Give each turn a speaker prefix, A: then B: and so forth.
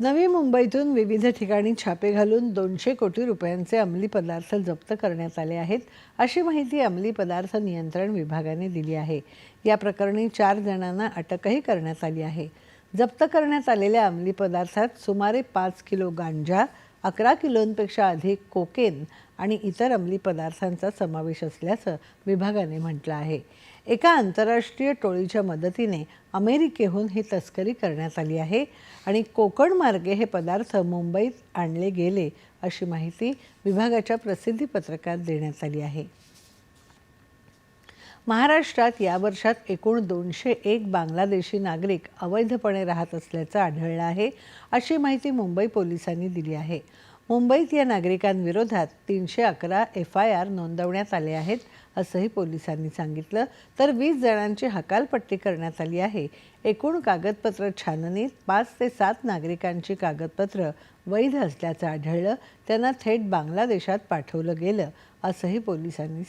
A: नवी मुंबईतून विविध ठिकाणी छापे घालून दोनशे कोटी रुपयांचे अंमली पदार्थ जप्त करण्यात आले आहेत अशी माहिती अंमली पदार्थ नियंत्रण विभागाने दिली आहे. या प्रकरणी चार जणांना अटकही करण्यात आली आहे. जप्त करण्यात आलेल्या अंमली पदार्थात सुमारे पाच किलो गांजा अकरा किलोंपेक्षा अधिक कोकेन आणि इतर अंमली पदार्थांचा समावेश असल्याचं विभागाने म्हटलं आहे. एका आंतरराष्ट्रीय टोळीच्या मदतीने अमेरिकेहून ही तस्करी करण्यात आली आहे आणि कोकण मार्गे हे पदार्थ मुंबईत आणले गेले अशी माहिती विभागाच्या प्रसिद्धी पत्रकात देण्यात आली आहे. महाराष्ट्रात या वर्षात एकूण दोनशे एक बांगलादेशी नागरिक अवैधपणे राहत असल्याचं आढळलं आहे अशी माहिती मुंबई पोलिसांनी दिली आहे. मुंबईत या नागरिकांविरोधात तीनशे अकरा एफ आय आर नोंदवण्यात आले आहेत असंही पोलिसांनी सांगितलं. तर वीस जणांची हकालपट्टी करण्यात आली आहे. एकूण कागदपत्र छाननीत पाच ते सात नागरिकांची कागदपत्र वैध असल्याचं आढळलं. त्यांना थेट बांगलादेशात पाठवलं गेलं असंही पोलिसांनी